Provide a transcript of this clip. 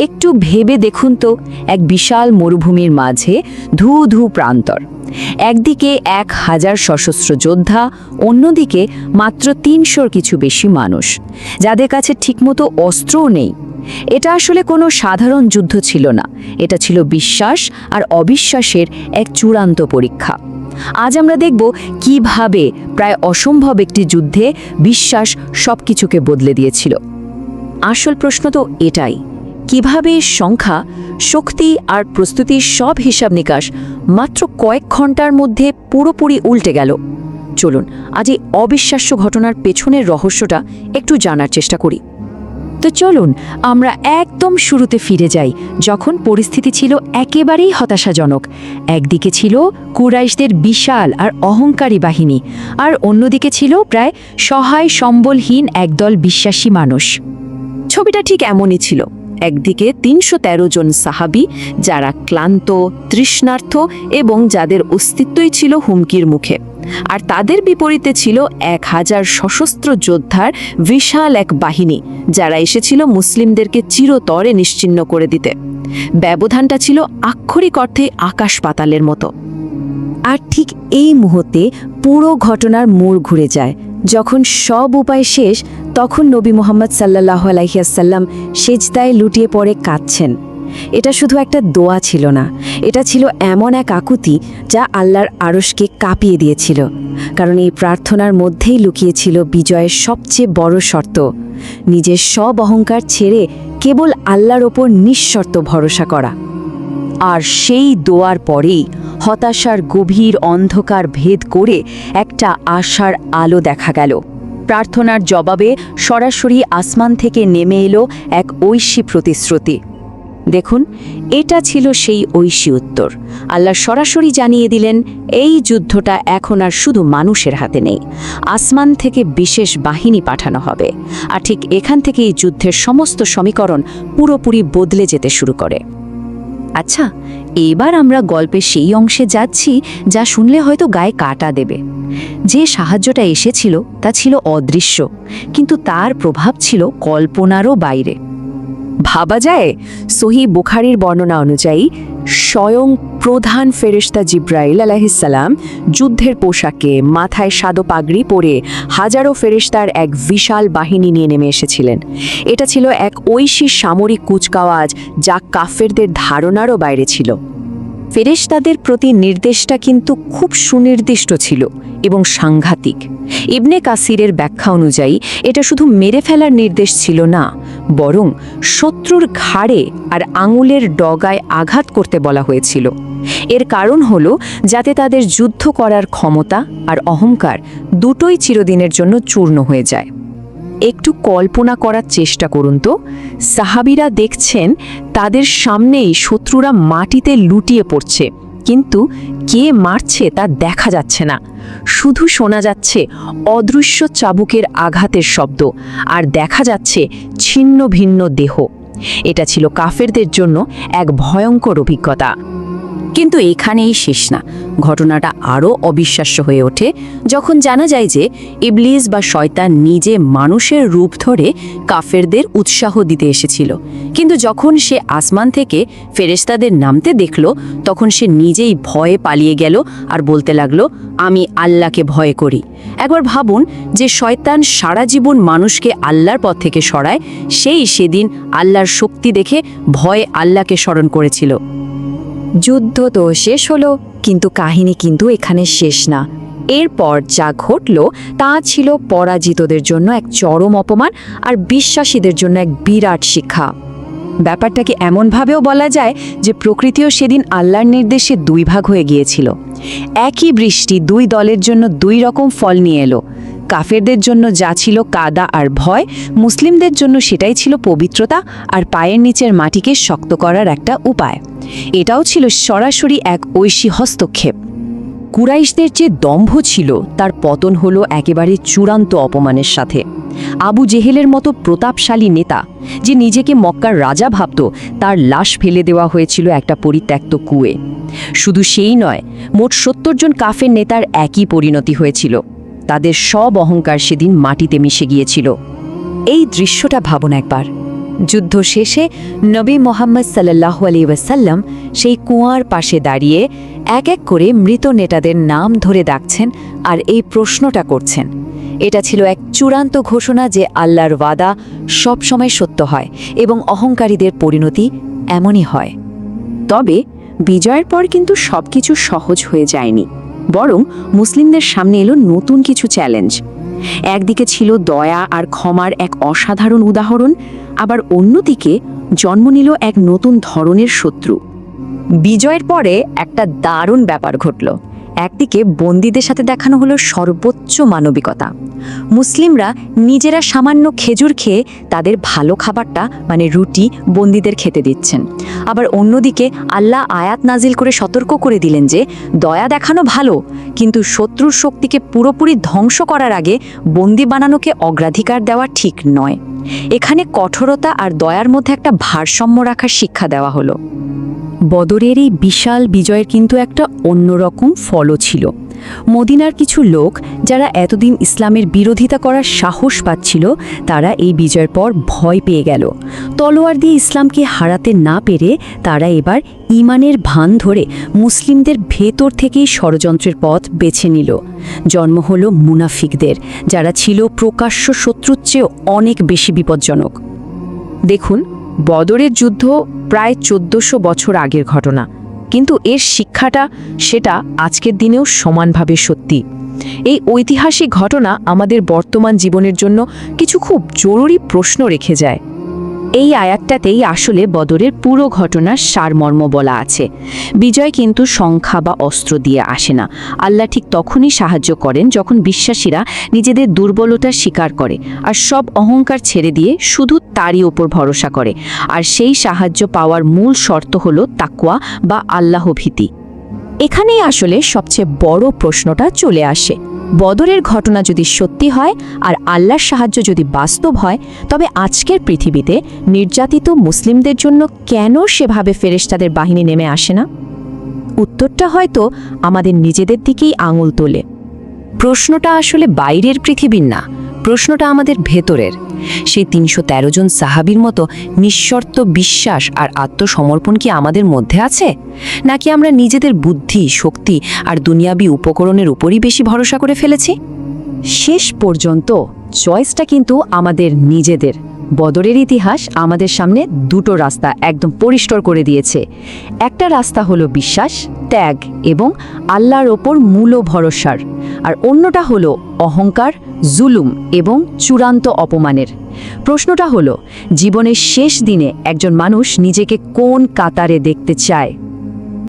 একটু ভেবে দেখুন তো এক বিশাল মরুভূমির মাঝে ধু ধু প্রান্তর। একদিকে এক হাজার সশস্ত্র যোদ্ধা, অন্যদিকে মাত্র তিনশোর কিছু বেশি মানুষ, যাদের কাছে ঠিকমতো অস্ত্রও নেই। এটা আসলে কোনো সাধারণ যুদ্ধ ছিল না। এটা ছিল বিশ্বাস আর অবিশ্বাসের এক চূড়ান্ত পরীক্ষা। আজ আমরা দেখব কীভাবে প্রায় অসম্ভব একটি যুদ্ধে বিশ্বাস সবকিছুকে বদলে দিয়েছিল। আসল প্রশ্ন তো এটাই। কীভাবে সংখ্যা, শক্তি আর প্রস্তুতির সব হিসাব নিকাশ মাত্র কয়েক ঘণ্টার মধ্যে পুরোপুরি উল্টে গেল। চলুন, আজ এই অবিশ্বাস্য ঘটনার পেছনের রহস্যটা একটু জানার চেষ্টা করি। তো চলুন, আমরা একদম শুরুতে ফিরে যাই, যখন পরিস্থিতি ছিল একেবারেই হতাশাজনক। একদিকে ছিল কুরাইশদের বিশাল আর অহংকারী বাহিনী, আর অন্যদিকে ছিল প্রায় সহায় সম্বলহীন একদল বিশ্বাসী মানুষ। ছবিটা ঠিক এমনই ছিল। একদিকে তিনশো তেরো জন সাহাবি, যারা ক্লান্ত, তৃষ্ণার্থ এবং যাদের অস্তিত্বই ছিল হুমকির মুখে। আর তাদের বিপরীতে ছিল এক হাজার সশস্ত্র যোদ্ধার বিশাল এক বাহিনী, যারা এসেছিল মুসলিমদেরকে চিরতরে নিশ্চিহ্ন করে দিতে। ব্যবধানটা ছিল আক্ষরিক অর্থে আকাশ পাতালের মতো। আর ঠিক এই মুহূর্তে পুরো ঘটনার মোড় ঘুরে যায়, যখন সব উপায় শেষ তখন নবী মোহাম্মদ সাল্লাহ আলাইসাল্লাম সেজদায় লুটিয়ে পড়ে কাঁদছেন। এটা শুধু একটা দোয়া ছিল না, এটা ছিল এমন এক আকুতি যা আল্লাহর আড়সকে কাঁপিয়ে দিয়েছিল। কারণ এই প্রার্থনার মধ্যেই লুকিয়েছিল বিজয়ের সবচেয়ে বড় শর্ত। নিজের সব অহংকার ছেড়ে কেবল আল্লাহর ওপর নিঃশর্ত ভরসা করা। আর সেই দোয়ার পরেই হতাশার গভীর অন্ধকার ভেদ করে একটা আশার আলো দেখা গেল। প্রার্থনার জবাবে সরাসরি আসমান থেকে নেমে এলো এক ঐশী প্রতিশ্রুতি। দেখুন, এটা ছিল সেই ঐশী উত্তর। আল্লাহ সরাসরি জানিয়ে দিলেন, এই যুদ্ধটা এখন আর শুধু মানুষের হাতে নেই, আসমান থেকে বিশেষ বাহিনী পাঠানো হবে। আর ঠিক এখান থেকে এই যুদ্ধের সমস্ত সমীকরণ পুরোপুরি বদলে যেতে শুরু করে। আচ্ছা এবার আমরা গল্পের সেই অংশে যাচ্ছি যা শুনলে হয়তো গায়ে কাটা দেবে। যে সাহায্যটা এসেছিল তা ছিল অদৃশ্য, কিন্তু তার প্রভাব ছিল কল্পনারও বাইরে। ভাবা যায়, সহি বুখারির বর্ণনা অনুযায়ী স্বয়ং প্রধান ফেরেশতা জিব্রাইল আলাহিসাল্লাম যুদ্ধের পোশাকে মাথায় সাদো পাগড়ি পরে হাজারো ফেরেশতার এক বিশাল বাহিনী নিয়ে নেমে এসেছিলেন। এটা ছিল এক ঐশী সামরিক কুচকাওয়াজ যা কাফেরদের ধারণারও বাইরে ছিল। ফেরেশতাদের প্রতি নির্দেশটা কিন্তু খুব সুনির্দিষ্ট ছিল এবং সাংঘাতিক। ইবনে কাসিরের ব্যাখ্যা অনুযায়ী এটা শুধু মেরে ফেলার নির্দেশ ছিল না, বরং শত্রুর ঘাড়ে আর আঙুলের ডগায় আঘাত করতে বলা হয়েছিল। এর কারণ হল যাতে তাদের যুদ্ধ করার ক্ষমতা আর অহংকার দুটোই চিরদিনের জন্য চূর্ণ হয়ে যায়। একটু কল্পনা করার চেষ্টা করুন তো। সাহাবিরা দেখছেন তাদের সামনেই শত্রুরা মাটিতে লুটিয়ে পড়ছে। কিন্তু কে মারছে তা দেখা যাচ্ছে না। শুধু শোনা যাচ্ছে অদৃশ্য চাবুকের আঘাতের শব্দ আর দেখা যাচ্ছে ছিন্ন ভিন্ন দেহ। এটা ছিল কাফেরদের জন্য এক ভয়ঙ্কর অভিজ্ঞতা। কিন্তু এখানেই শেষ না। ঘটনাটা আরও অবিশ্বাস্য হয়ে ওঠে যখন জানা যায় যে ইবলিস বা শয়তান নিজে মানুষের রূপ ধরে কাফেরদের উৎসাহ দিতে এসেছিল। কিন্তু যখন সে আসমান থেকে ফেরেশতাদের নামতে দেখল, তখন সে নিজেই ভয়ে পালিয়ে গেল আর বলতে লাগল, আমি আল্লাহকে ভয় করি। একবার ভাবুন যে শয়তান সারা জীবন মানুষকে আল্লাহর পথ থেকে সরায়, সেই সেদিন আল্লাহর শক্তি দেখে ভয়ে আল্লাহকে স্মরণ করেছিল। যুদ্ধ তো শেষ হলো, কিন্তু কাহিনী কিন্তু এখানে শেষ না। এরপর যা ঘটল, তা ছিল পরাজিতদের জন্য এক চরম অপমান আর বিশ্বাসীদের জন্য এক বিরাট শিক্ষা। ব্যাপারটাকে এমনভাবেও বলা যায় যে প্রকৃতিও সেদিন আল্লাহর নির্দেশে দুই ভাগ হয়ে গিয়েছিল। একই বৃষ্টি দুই দলের জন্য দুই রকম ফল নিয়ে এলো। কাফেরদের জন্য যা ছিল কাদা আর ভয়, মুসলিমদের জন্য সেটাই ছিল পবিত্রতা আর পায়ের নিচের মাটিকে শক্ত করার একটা উপায়। এটাও ছিল সরাসরি এক ঐশী হস্তক্ষেপ। কুরাইশদের যে দম্ভ ছিল, তার পতন হলো একেবারে চূড়ান্ত অপমানের সাথে। আবু জেহেলের মতো প্রতাপশালী নেতা, যে নিজেকে মক্কার রাজা ভাবত, তার লাশ ফেলে দেওয়া হয়েছিল একটা পরিত্যক্ত কুয়ে। শুধু সেই নয়, মোট সত্তর জন কাফের নেতার একই পরিণতি হয়েছিল। তাদের সব অহংকার সেদিন মাটিতে মিশে গিয়েছিল। এই দৃশ্যটা ভাবুন একবার। যুদ্ধ শেষে নবী মোহাম্মদ সাল্লাহ আলী ওয়াসাল্লাম সেই কুয়ার পাশে দাঁড়িয়ে এক এক করে মৃত নেতাদের নাম ধরে ডাকছেন আর এই প্রশ্নটা করছেন। এটা ছিল এক চূড়ান্ত ঘোষণা যে আল্লাহর ওয়াদা সবসময় সত্য হয় এবং অহংকারীদের পরিণতি এমনই হয়। তবে বিজয়ের পর কিন্তু সবকিছু সহজ হয়ে যায়নি। বরং মুসলিমদের সামনে এলো নতুন কিছু চ্যালেঞ্জ একদিকে ছিল দয়া আর ক্ষমার এক অসাধারণ উদাহরণ, আবার অন্যদিকে জন্ম নিল এক নতুন ধরনের শত্রু। বিজয়ের পরে একটা দারুণ ব্যাপার ঘটল। একদিকে বন্দীদের সাথে দেখানো হলো সর্বোচ্চ মানবিকতা। মুসলিমরা নিজেরা সামান্য খেজুর খেয়ে তাদের ভালো খাবারটা মানে রুটি, বন্দীদের খেতে দিচ্ছেন। আবার অন্যদিকে আল্লাহ আয়াত নাজিল করে সতর্ক করে দিলেন যে, দয়া দেখানো ভালো, কিন্তু শত্রুর শক্তিকে পুরোপুরি ধ্বংস করার আগে বন্দি বানানোকে অগ্রাধিকার দেওয়া ঠিক নয়। এখানে কঠোরতা আর দয়ার মধ্যে একটা ভারসাম্য রাখার শিক্ষা দেওয়া হলো। বদরের এই বিশাল বিজয়ের কিন্তু একটা অন্যরকম ফলও ছিল। মদিনার কিছু লোক যারা এতদিন ইসলামের বিরোধিতা করার সাহস পাচ্ছিল, তারা এই বিজয়ের পর ভয় পেয়ে গেল। তলোয়ার দিয়ে ইসলামকে হারাতে না পেরে তারা এবার ইমানের ভান ধরে মুসলিমদের ভেতর থেকেই ষড়যন্ত্রের পথ বেছে নিল। জন্ম হল মুনাফিকদের, যারা ছিল প্রকাশ্য শত্রুর চেয়েও অনেক বেশি বিপজ্জনক। দেখুন, বদরের যুদ্ধ প্রায় চোদ্দশো বছর আগের ঘটনা। কিন্তু এর শিক্ষাটা সেটা আজকের দিনেও সমানভাবে সত্যি। এই ঐতিহাসিক ঘটনা আমাদের বর্তমান জীবনের জন্য কিছু খুব জরুরি প্রশ্ন রেখে যায়। এই আয়াতটাতেই আসলে বদরের পুরো ঘটনার সারমর্ম বলা আছে। বিজয় কিন্তু সংখ্যা বা অস্ত্র দিয়ে আসে না। আল্লাহ ঠিক তখনই সাহায্য করেন যখন বিশ্বাসীরা নিজেদের দুর্বলতা স্বীকার করে আর সব অহংকার ছেড়ে দিয়ে শুধু তারই ওপর ভরসা করে। আর সেই সাহায্য পাওয়ার মূল শর্ত হল তাকুয়া বা আল্লাহ ভীতি এখানেই আসলে সবচেয়ে বড় প্রশ্নটা চলে আসে। বদরের ঘটনা যদি সত্যি হয় আর আল্লাহর সাহায্য যদি বাস্তব হয়, তবে আজকের পৃথিবীতে নির্যাতিত মুসলিমদের জন্য কেন সেভাবে ফেরেশতাদের বাহিনী নেমে আসে না? উত্তরটা হয়তো আমাদের নিজেদের দিকেই আঙুল তোলে। প্রশ্নটা আসলে বাইরের পৃথিবীর না প্রশ্নটা আমাদের ভেতরের। সেই তিনশো তেরো জন সাহাবির মতো নিঃশর্ত বিশ্বাস আর আত্মসমর্পণ কি আমাদের মধ্যে আছে? নাকি আমরা নিজেদের বুদ্ধি, শক্তি আর দুনিয়াবি উপকরণের উপরই বেশি ভরসা করে ফেলেছি? শেষ পর্যন্ত চয়েসটা কিন্তু আমাদের নিজেদের। বদরের ইতিহাস আমাদের সামনে দুটো রাস্তা একদম পরিষ্কার করে দিয়েছে। একটা রাস্তা হলো বিশ্বাস, ত্যাগ এবং আল্লাহর ওপর মূল ভরসার। আর অন্যটা হলো অহংকার, জুলুম এবং চূড়ান্ত অপমানের। প্রশ্নটা হলো, জীবনের শেষ দিনে একজন মানুষ নিজেকে কোন কাতারে দেখতে চায়?